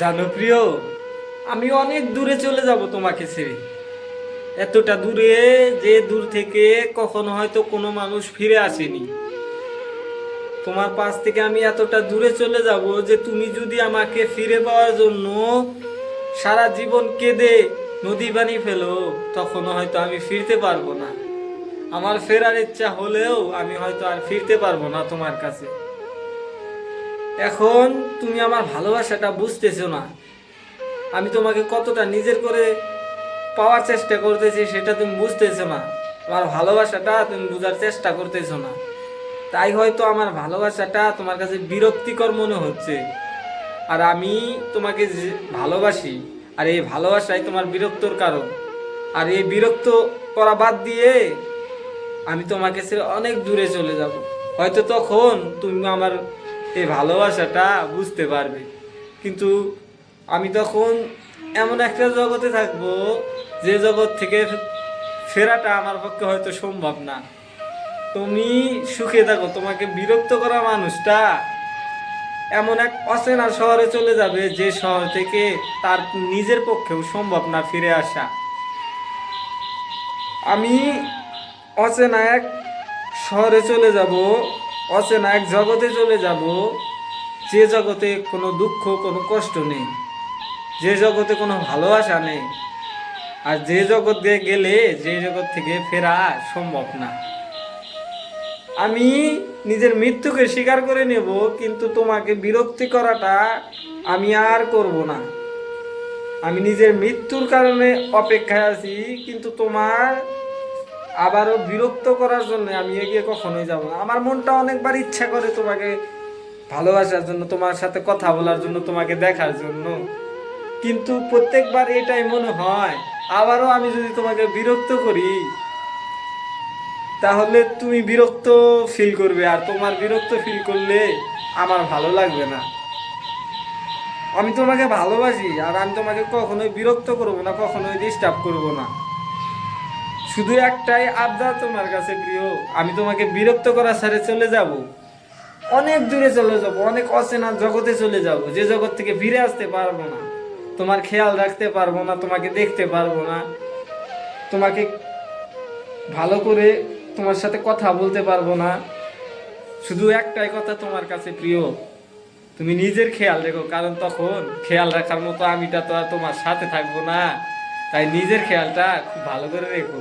জানো প্রিয় আমি অনেক দূরে চলে যাব তোমাকে ছেড়ে। এতটা দূরে যে দূর থেকে কখনো হয়তো কোনো মানুষ ফিরে আসেনি। তোমার পাশ থেকে আমি এতটা দূরে চলে যাব যে তুমি যদি আমাকে ফিরে পাওয়ার জন্য সারা জীবন কেঁদে নদী বানিয়ে ফেলো, তখনও হয়তো আমি ফিরতে পারব না। আমার ফেরার ইচ্ছা হলেও আমি হয়তো আর ফিরতে পারব না তোমার কাছে। এখন তুমি আমার ভালোবাসাটা বুঝতেছো না। আমি তোমাকে কতটা নিজের করে পাওয়ার চেষ্টা করতেছি সেটা তুমি বুঝতেছো না। আমার ভালোবাসাটা তুমি বোঝার চেষ্টা করতেছো না। তাই হয়তো আমার ভালোবাসাটা তোমার কাছে বিরক্তিকর মনে হচ্ছে। আর আমি তোমাকে ভালোবাসি, আর এই ভালোবাসাই তোমার বিরক্তর কারণ। আর এই বিরক্ত করা বাদ দিয়ে আমি তোমাকে সে অনেক দূরে চলে যাব। হয়তো তখন তুমি আমার এই ভালোবাসাটা বুঝতে পারবে। কিন্তু আমি তখন এমন একটা জগতে থাকব, যে জগৎ থেকে ফেরাটা আমার পক্ষে হয়তো সম্ভব না। তুমি সুখে থাকো, তোমাকে বিরক্ত করা মানুষটা এমন এক অচেনা শহরে চলে যাবে, যে শহর থেকে তার নিজের পক্ষেও সম্ভব না ফিরে আসা। আমি অচেনা এক শহরে চলে যাব অচেনা এক জগতে চলে যাব, যে জগতে কোনো দুঃখ, কোনো কষ্ট নেই, যে জগতে কোনো ভালোবাসা নেই, আর যে জগৎ গেলে যে জগৎ থেকে ফেরা সম্ভব না। আমি নিজের মৃত্যুকে স্বীকার করে নেব, কিন্তু তোমাকে বিরক্তি করাটা আমি আর করব না। আমি নিজের মৃত্যুর কারণে অপেক্ষায় আছি, কিন্তু তোমার আবারও বিরক্ত করার জন্য আমি এগিয়ে কখনোই যাব না। আমার মনটা অনেকবার ইচ্ছা করে তোমাকে ভালোবাসার জন্য, তোমার সাথে কথা বলার জন্য, তোমাকে দেখার জন্য। কিন্তু প্রত্যেকবার এটাই মনে হয়, আবারও আমি যদি তোমাকে বিরক্ত করি, তাহলে তুমি বিরক্ত ফিল করবে, আর তোমার বিরক্ত ফিল করলে আমার ভালো লাগবে না। আমি তোমাকে ভালোবাসি, আর আমি তোমাকে কখনোই বিরক্ত করব না, কখনোই ডিস্টার্ব করব না। শুধু একটাই আবদার তোমার কাছে প্রিয়, আমি তোমাকে বিরক্ত করা সারে চলে যাব। অনেক দূরে চলে যাব, অনেক অচেনা জগতে চলে যাব, যে জগৎ থেকে ফিরে আসতে পারব না। তোমার খেয়াল রাখতে পারব না, তোমাকে দেখতে পারব না। তোমাকে ভালো করে তোমার সাথে কথা বলতে পারব না। শুধু একটাই কথা তোমার কাছে প্রিয়, তুমি নিজের খেয়াল রেখো, কারণ তখন খেয়াল রাখার মতো আমিটা তো আর তোমার সাথে থাকব না। তাই নিজের খেয়ালটা খুব ভালো করে রেখো